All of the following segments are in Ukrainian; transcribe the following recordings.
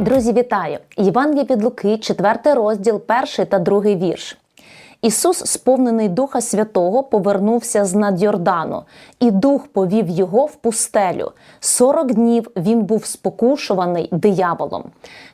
Друзі, вітаю! Євангелія від Луки, 4 розділ, 1 та 2 вірш. Ісус, сповнений Духа Святого, повернувся з над Йордану, і дух повів його в пустелю. Сорок днів він був спокушуваний дияволом.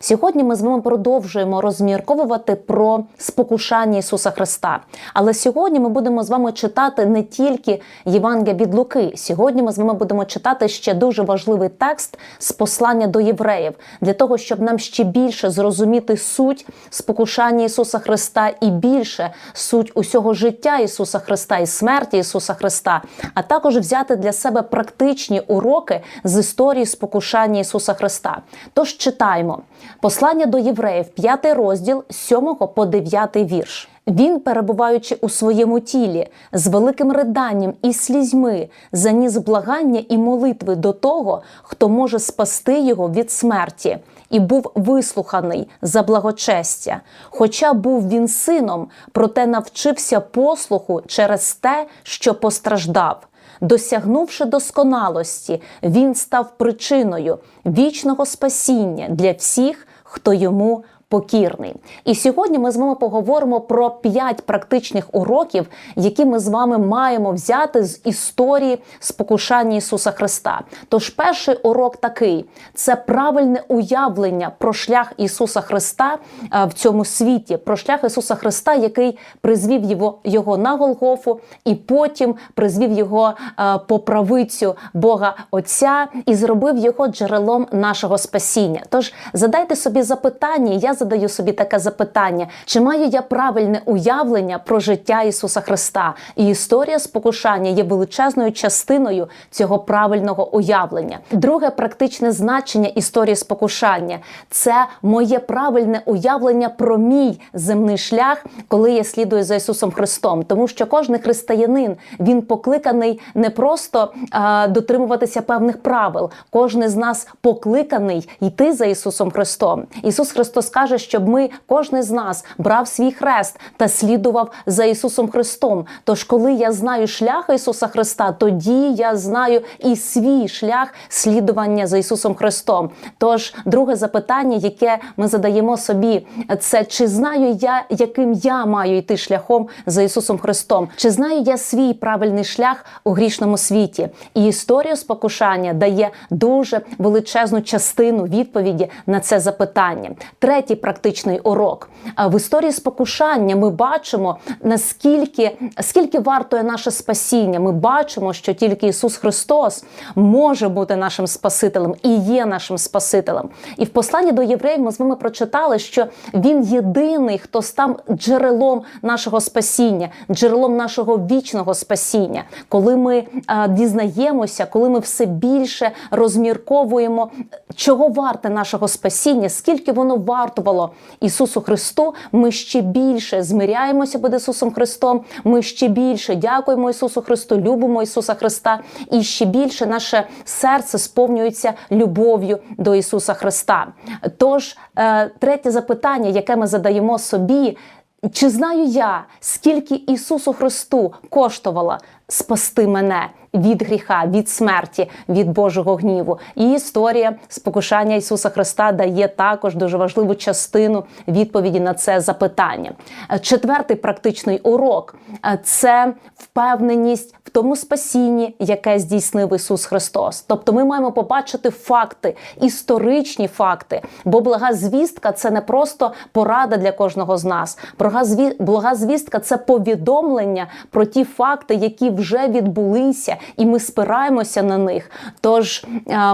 Сьогодні ми з вами продовжуємо розмірковувати про спокушання Ісуса Христа. Але сьогодні ми будемо з вами читати не тільки Євангелія від Луки. Сьогодні ми з вами будемо читати ще дуже важливий текст з послання до євреїв, для того, щоб нам ще більше зрозуміти суть спокушання Ісуса Христа і більше суть усього життя Ісуса Христа і смерті Ісуса Христа, а також взяти для себе практичні уроки з історії спокушання Ісуса Христа. Тож читаємо послання до євреїв, 5 розділ з 7 по 9 вірш. Він, перебуваючи у своєму тілі, з великим риданням і слізьми, заніс благання і молитви до того, хто може спасти його від смерті, і був вислуханий за благочестя. Хоча був він сином, проте навчився послуху через те, що постраждав. Досягнувши досконалості, він став причиною вічного спасіння для всіх, хто йому покірний. І сьогодні ми з вами поговоримо про п'ять практичних уроків, які ми з вами маємо взяти з історії спокушання Ісуса Христа. Тож перший урок такий: це правильне уявлення про шлях Ісуса Христа в цьому світі, про шлях Ісуса Христа, який призвів його, його на Голгофу, і потім призвів його по правицю Бога Отця і зробив його джерелом нашого спасіння. Тож задайте собі запитання. Я задаю собі таке запитання: чи маю я правильне уявлення про життя Ісуса Христа? І історія спокушання є величезною частиною цього правильного уявлення. Друге практичне значення історії спокушання це моє правильне уявлення про мій земний шлях, коли я слідую за Ісусом Христом. Тому що кожен християнин він покликаний не просто а, дотримуватися певних правил, кожен з нас покликаний йти за Ісусом Христом. Ісус Христос каже каже, щоб ми, кожен з нас, брав свій хрест та слідував за Ісусом Христом. Тож, коли я знаю шлях Ісуса Христа, тоді я знаю і свій шлях слідування за Ісусом Христом. Тож, друге запитання, яке ми задаємо собі, це чи знаю я, яким я маю йти шляхом за Ісусом Христом? Чи знаю я свій правильний шлях у грішному світі? І історія спокушання дає дуже величезну частину відповіді на це запитання. Третій практичний урок. В історії спокушання ми бачимо, наскільки скільки вартує наше спасіння. Ми бачимо, що тільки Ісус Христос може бути нашим Спасителем і є нашим Спасителем. І в посланні до євреїв ми з вами прочитали, що Він єдиний, хто став джерелом нашого спасіння, джерелом нашого вічного спасіння. Коли ми а, дізнаємося, коли ми все більше розмірковуємо, чого варте нашого спасіння, скільки воно вартувало Ісусу Христу, ми ще більше змиряємося перед Ісусом Христом. Ми ще більше дякуємо Ісусу Христу, любимо Ісуса Христа, і ще більше наше серце сповнюється любов'ю до Ісуса Христа. Тож, е, третє запитання, яке ми задаємо собі. Чи знаю я, скільки Ісусу Христу коштувало спасти мене від гріха, від смерті, від Божого гніву? І історія спокушання Ісуса Христа дає також дуже важливу частину відповіді на це запитання. Четвертий практичний урок це впевненість в тому спасінні, яке здійснив Ісус Христос. Тобто, ми маємо побачити факти, історичні факти, бо блага звістка це не просто порада для кожного з нас. Блага звістка це повідомлення про ті факти, які вже відбулися, і ми спираємося на них. Тож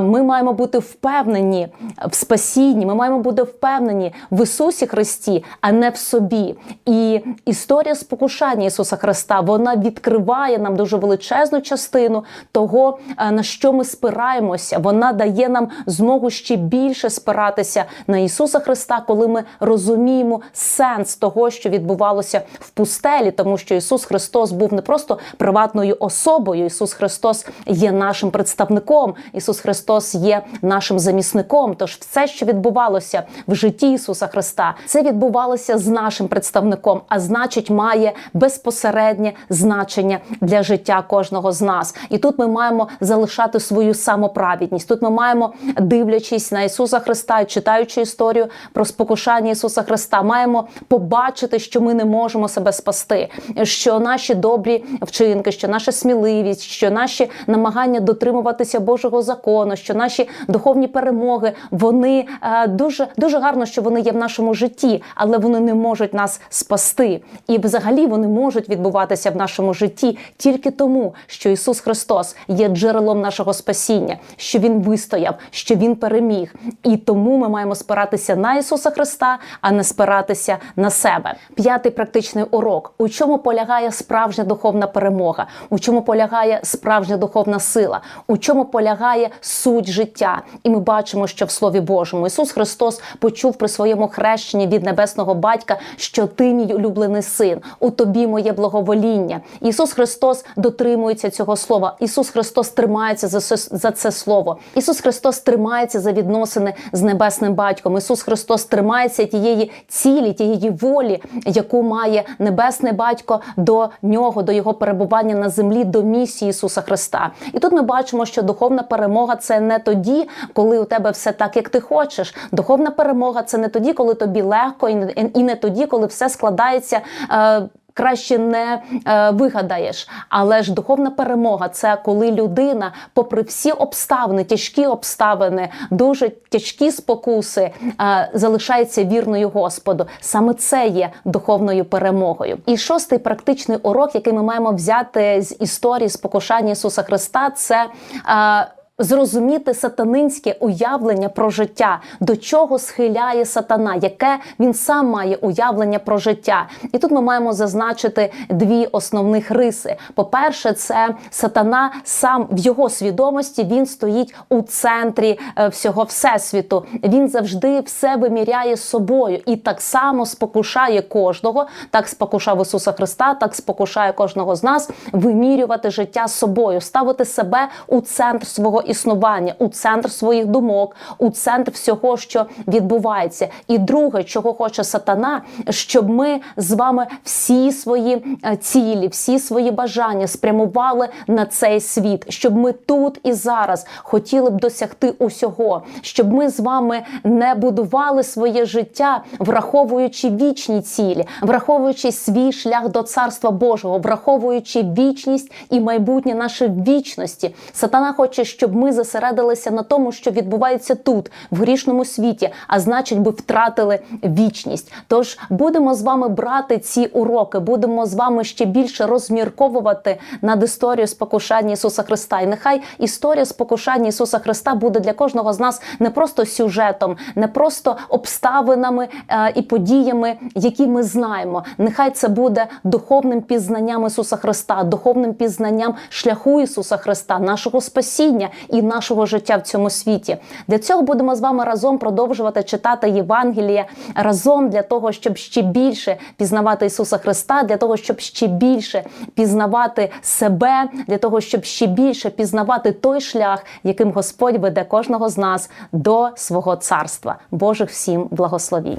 ми маємо бути впевнені в спасінні, ми маємо бути впевнені в Ісусі Христі, а не в собі. І історія спокушання Ісуса Христа вона відкриває нам дуже величезну частину того, на що ми спираємося. Вона дає нам змогу ще більше спиратися на Ісуса Христа, коли ми розуміємо сенс того, що відбувалося в пустелі, тому що Ісус Христос був не просто приватним троюрідною особою. Ісус Христос є нашим представником. Ісус Христос є нашим замісником. Тож все, що відбувалося в житті Ісуса Христа, це відбувалося з нашим представником, а значить, має безпосереднє значення для життя кожного з нас. І тут ми маємо залишати свою самоправідність. Тут ми маємо, дивлячись на Ісуса Христа, читаючи історію про спокушання Ісуса Христа, маємо побачити, що ми не можемо себе спасти, що наші добрі вчинки, що наша сміливість, що наші намагання дотримуватися Божого закону, що наші духовні перемоги, вони е, дуже дуже гарно, що вони є в нашому житті, але вони не можуть нас спасти. І взагалі вони можуть відбуватися в нашому житті тільки тому, що Ісус Христос є джерелом нашого спасіння, що Він вистояв, що Він переміг. І тому ми маємо спиратися на Ісуса Христа, а не спиратися на себе. П'ятий практичний урок: у чому полягає справжня духовна перемога, у чому полягає справжня духовна сила, у чому полягає суть життя. І ми бачимо, що в Слові Божому Ісус Христос почув при своєму хрещенні від небесного батька, що ти мій улюблений син, у тобі моє благовоління. Ісус Христос дотримується цього слова. Ісус Христос тримається за за це слово. Ісус Христос тримається за відносини з небесним батьком. Ісус Христос тримається тієї цілі, тієї волі, яку має небесний батько до нього, до його перебування на землі, до місії Ісуса Христа. І тут ми бачимо, що духовна перемога це не тоді, коли у тебе все так, як ти хочеш. Духовна перемога це не тоді, коли тобі легко, і не, тоді, коли все складається. Е, Краще не е, вигадаєш, але ж духовна перемога це коли людина, попри всі обставини, тяжкі обставини, дуже тяжкі спокуси, е, залишається вірною Господу. Саме це є духовною перемогою. І шостий практичний урок, який ми маємо взяти з історії спокушання Ісуса Христа, це. Е, Зрозуміти сатанинське уявлення про життя, до чого схиляє сатана, яке він сам має уявлення про життя. І тут ми маємо зазначити дві основних риси. По-перше, це сатана сам в його свідомості він стоїть у центрі е, всього всесвіту. Він завжди все виміряє собою і так само спокушає кожного, так спокушав Ісуса Христа, так спокушає кожного з нас вимірювати життя собою, ставити себе у центр свого існування, у центр своїх думок, у центр всього, що відбувається. І друге, чого хоче сатана, щоб ми з вами всі свої е, цілі, всі свої бажання спрямували на цей світ, щоб ми тут і зараз хотіли б досягти усього, щоб ми з вами не будували своє життя, враховуючи вічні цілі, враховуючи свій шлях до царства Божого, враховуючи вічність і майбутнє наше вічності. Сатана хоче, щоб ми зосередилися на тому, що відбувається тут, в грішному світі, а значить, би втратили вічність. Тож будемо з вами брати ці уроки, будемо з вами ще більше розмірковувати над історією спокушання Ісуса Христа. І нехай історія спокушання Ісуса Христа буде для кожного з нас не просто сюжетом, не просто обставинами е, і подіями, які ми знаємо. Нехай це буде духовним пізнанням Ісуса Христа, духовним пізнанням шляху Ісуса Христа, нашого спасіння і нашого життя в цьому світі. Для цього будемо з вами разом продовжувати читати Євангеліє разом для того, щоб ще більше пізнавати Ісуса Христа, для того, щоб ще більше пізнавати себе, для того, щоб ще більше пізнавати той шлях, яким Господь веде кожного з нас до свого царства. Божих всім благословінь.